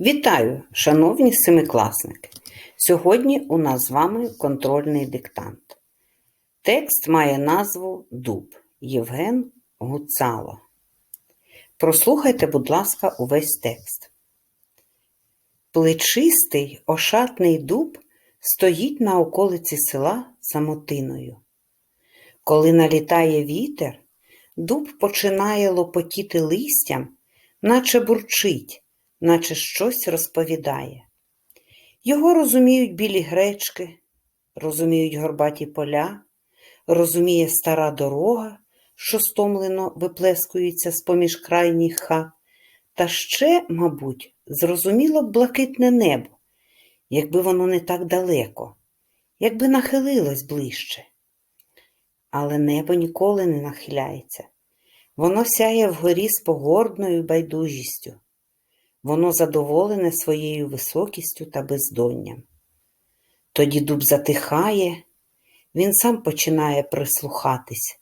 Вітаю, шановні семикласники! Сьогодні у нас з вами контрольний диктант. Текст має назву Дуб Євген Гуцало. Прослухайте, будь ласка, увесь текст. Плечистий ошатний дуб стоїть на околиці села самотиною. Коли налітає вітер, дуб починає лопотіти листям, наче бурчить наче щось розповідає. Його розуміють білі гречки, розуміють горбаті поля, розуміє стара дорога, що стомлено виплескується з поміж крайніх хат, та ще, мабуть, зрозуміло б блакитне небо, якби воно не так далеко, якби нахилилось ближче. Але небо ніколи не нахиляється. Воно сяє вгорі з погордною байдужістю. Воно задоволене своєю високістю та бездонням. Тоді дуб затихає, він сам починає прислухатись,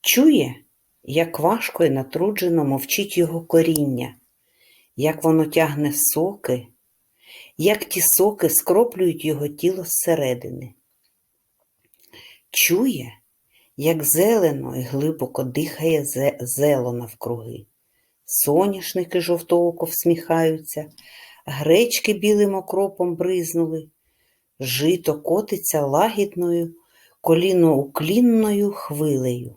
чує, як важко і натруджено мовчить його коріння, як воно тягне соки, як ті соки скроплюють його тіло зсередини. Чує, як зелено і глибоко дихає зело навкруги. Соняшники жовтооко всміхаються, гречки білим окропом бризнули, жито котиться лагідною, коліноуклінною хвилею.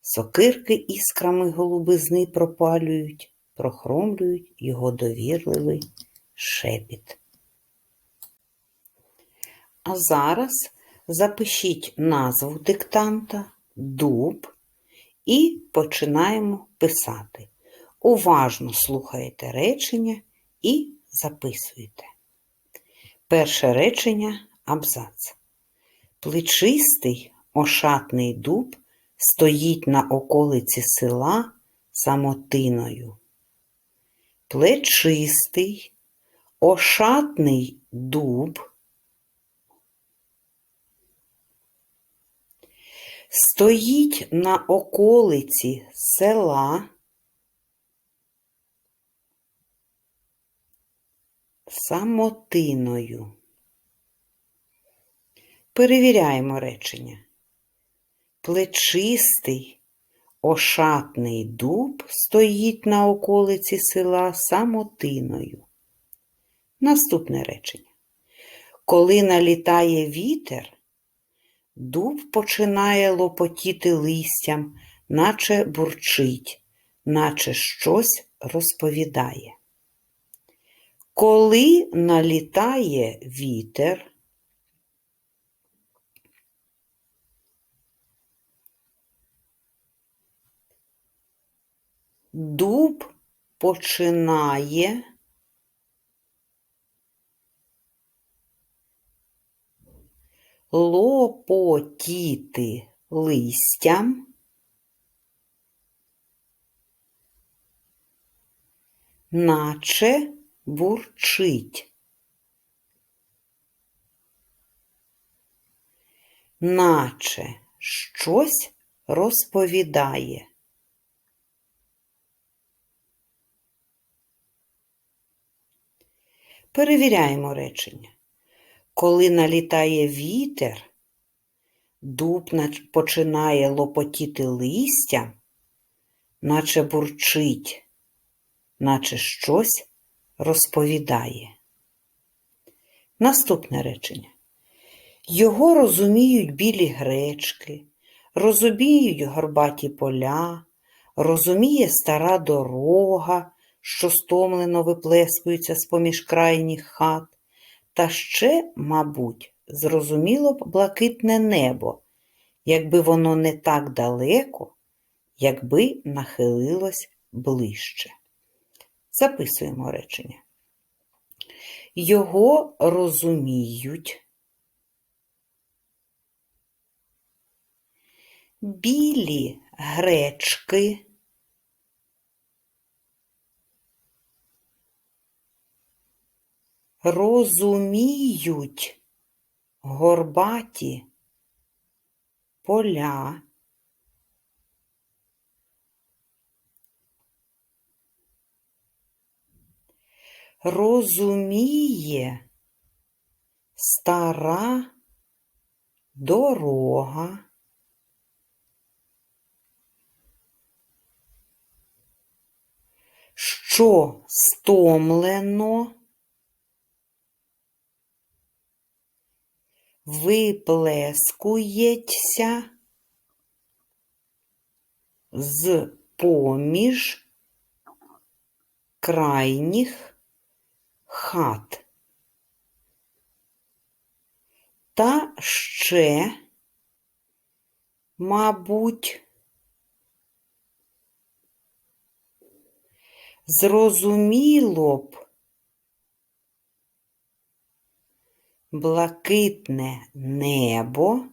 Сокирки іскрами голубизни пропалюють, прохромлюють його довірливий шепіт. А зараз запишіть назву диктанта, дуб і починаємо писати. Уважно слухаєте речення і записуєте. Перше речення абзац. Плечистий ошатний дуб стоїть на околиці села самотиною. Плечистий ошатний дуб стоїть на околиці села самотиною. Перевіряємо речення. Плечистий, ошатний дуб стоїть на околиці села самотиною. Наступне речення. Коли налітає вітер, дуб починає лопотіти листям, наче бурчить, наче щось розповідає. Коли налітає вітер, дуб починає лопотіти листям, наче бурчить. Наче щось розповідає. Перевіряємо речення. Коли налітає вітер, дуб починає лопотіти листя, наче бурчить, наче щось розповідає. Наступне речення. Його розуміють білі гречки, розуміють горбаті поля, розуміє стара дорога, що стомлено виплескується з поміж крайніх хат, та ще, мабуть, зрозуміло б блакитне небо, якби воно не так далеко, якби нахилилось ближче. Записуємо речення. Його розуміють. Білі гречки. Розуміють горбаті поля. Розуміє стара дорога. Що стомлено виплескується з поміж крайніх хат. Та ще, мабуть, зрозуміло б блакитне небо,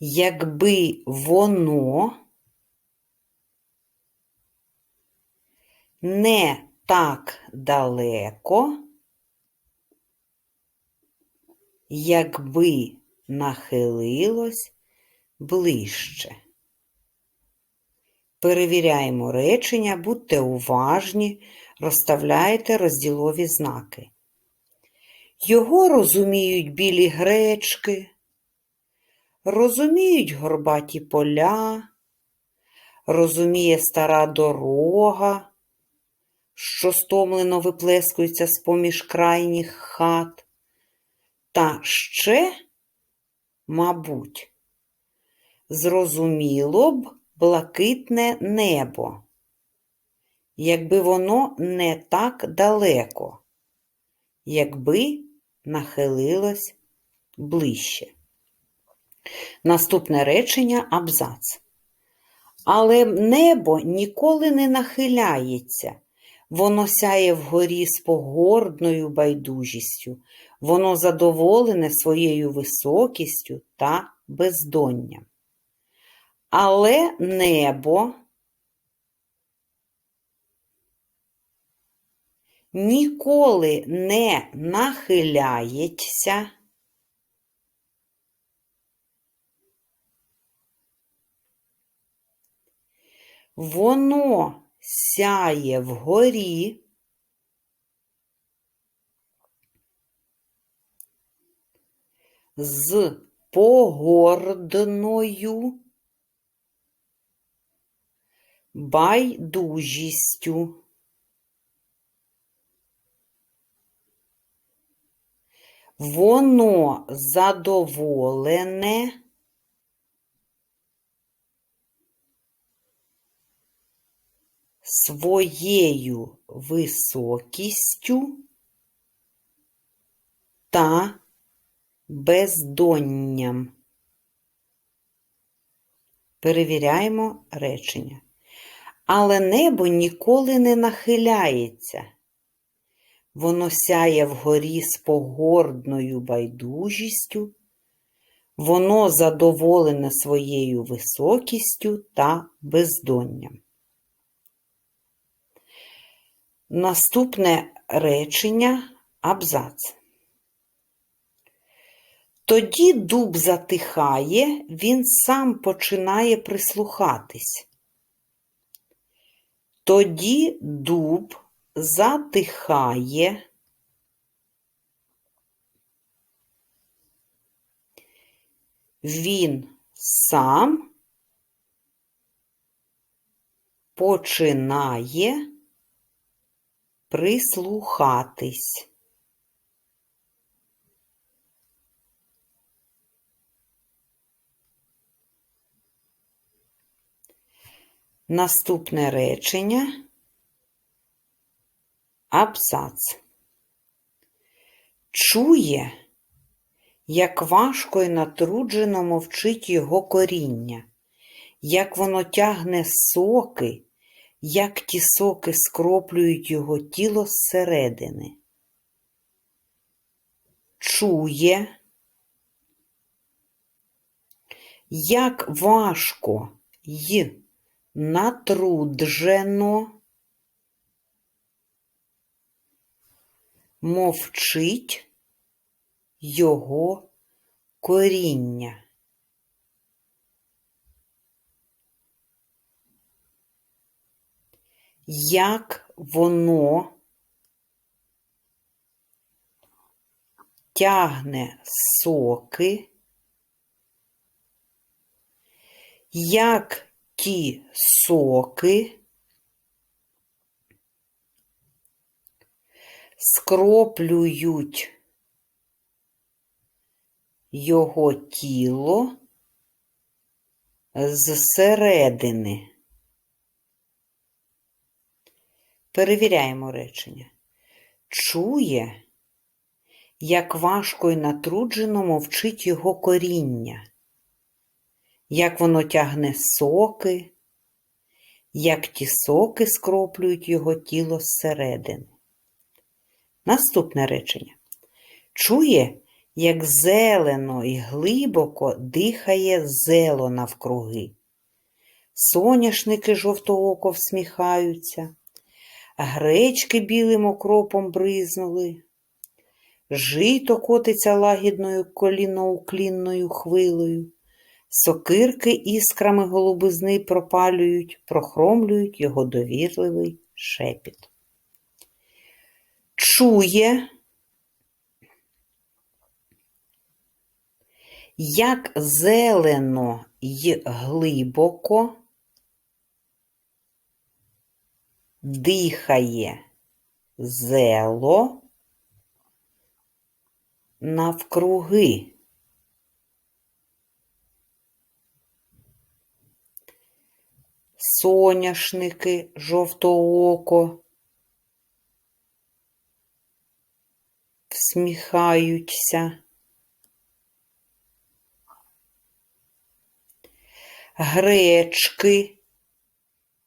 якби воно не так далеко, якби нахилилось ближче. Перевіряємо речення, будьте уважні, розставляйте розділові знаки. Його розуміють білі гречки, розуміють горбаті поля, розуміє стара дорога, що стомлено виплескується з поміж крайніх хат. Та ще, мабуть, зрозуміло б блакитне небо, якби воно не так далеко, якби нахилилось ближче. Наступне речення абзац. Але небо ніколи не нахиляється, воно сяє вгорі з погордною байдужістю, воно задоволене своєю високістю та бездонням. Але небо ніколи не нахиляється. Воно сяє вгорі. З погордною байдужістю. Воно задоволене своєю високістю та бездонням. Перевіряємо речення. Але небо ніколи не нахиляється. Воно сяє вгорі з погордною байдужістю, воно задоволене своєю високістю та бездонням. Наступне речення абзац. Тоді дуб затихає, він сам починає прислухатись. Тоді дуб затихає. Він сам починає прислухатись. Наступне речення абзац. Чує, як важко і натруджено мовчить його коріння, як воно тягне соки, як ті соки скроплюють його тіло зсередини. Чує, як важко й натруджено мовчить його коріння. Як воно тягне соки, як ті соки скроплюють його тіло зсередини. Перевіряємо речення. Чує, як важко і натруджено мовчить його коріння, як воно тягне соки, як ті соки скроплюють його тіло зсередини. Наступне речення. Чує, як зелено і глибоко дихає зело навкруги. Соняшники жовтооко всміхаються, гречки білим окропом бризнули, жито котиться лагідною коліноуклінною хвилою, сокирки іскрами голубизни пропалюють, прохромлюють його довірливий шепіт. Чує, як зелено й глибоко дихає зело навкруги. Соняшники жовтооко всміхаються. Гречки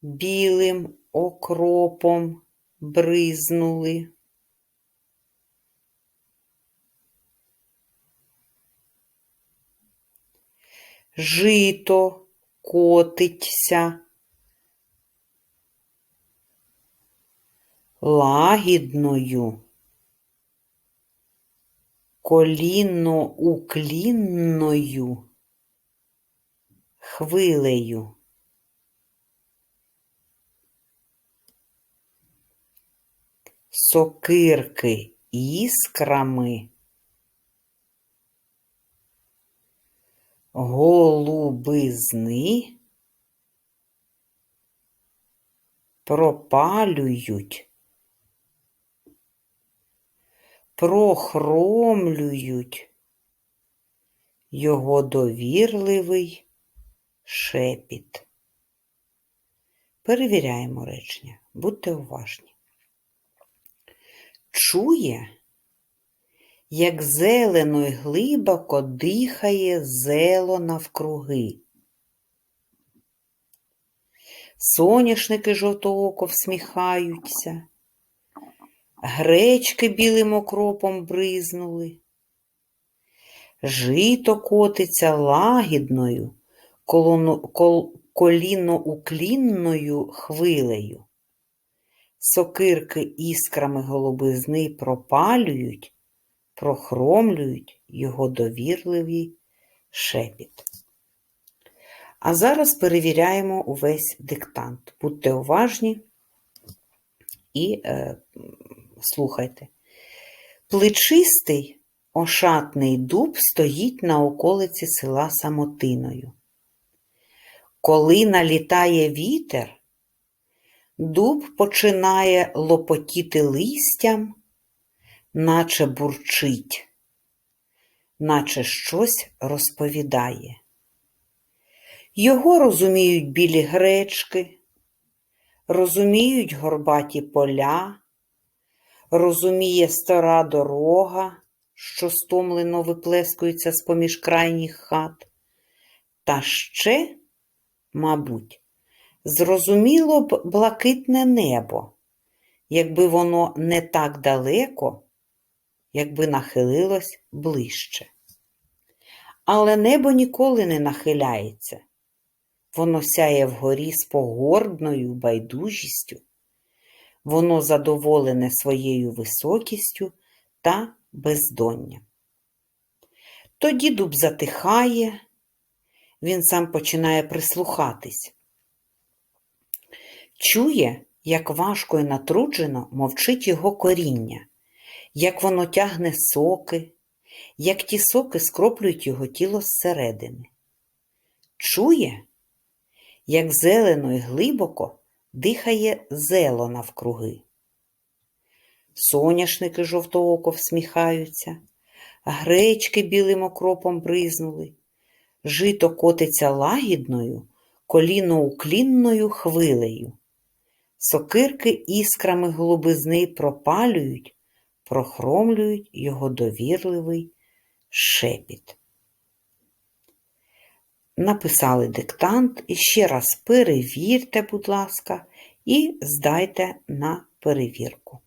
білим окропом бризнули. Жито котиться. Лагідною, колінно-уклінною хвилею. Сокирки іскрами, голубизни пропалюють, прохромлюють його довірливий шепіт. Перевіряємо речення, будьте уважні. Чує, як зелено й глибоко дихає зело навкруги. Соняшники жовтооко всміхаються, гречки білим окропом бризнули, жито котиться лагідною, коліно-уклінною хвилею. Сокирки іскрами голубизни пропалюють, прохромлюють його довірливий шепіт. А зараз перевіряємо увесь диктант. Будьте уважні і е, слухайте. Плечистий ошатний дуб стоїть на околиці села Самотиною. Коли налітає вітер, дуб починає лопотіти листям, наче бурчить, наче щось розповідає. Його розуміють білі гречки, розуміють горбаті поля, розуміє стара дорога, що стомлено виплескується з поміж крайніх хат, та ще, мабуть, зрозуміло б блакитне небо, якби воно не так далеко, якби нахилилось ближче. Але небо ніколи не нахиляється. Воно сяє вгорі з погордною байдужістю, воно задоволене своєю високістю та бездонням. Тоді дуб затихає, він сам починає прислухатись. Чує, як важко і натруджено мовчить його коріння, як воно тягне соки, як ті соки скроплюють його тіло зсередини. Чує, як зелено й глибоко дихає зело навкруги. Соняшники жовтооко всміхаються, гречки білим окропом бризнули, жито котиться лагідною, коліноуклінною хвилею. Сокирки іскрами голубизни пропалюють, прохромлюють його довірливий шепіт. Написали диктант і ще раз перевірте, будь ласка, і здайте на перевірку.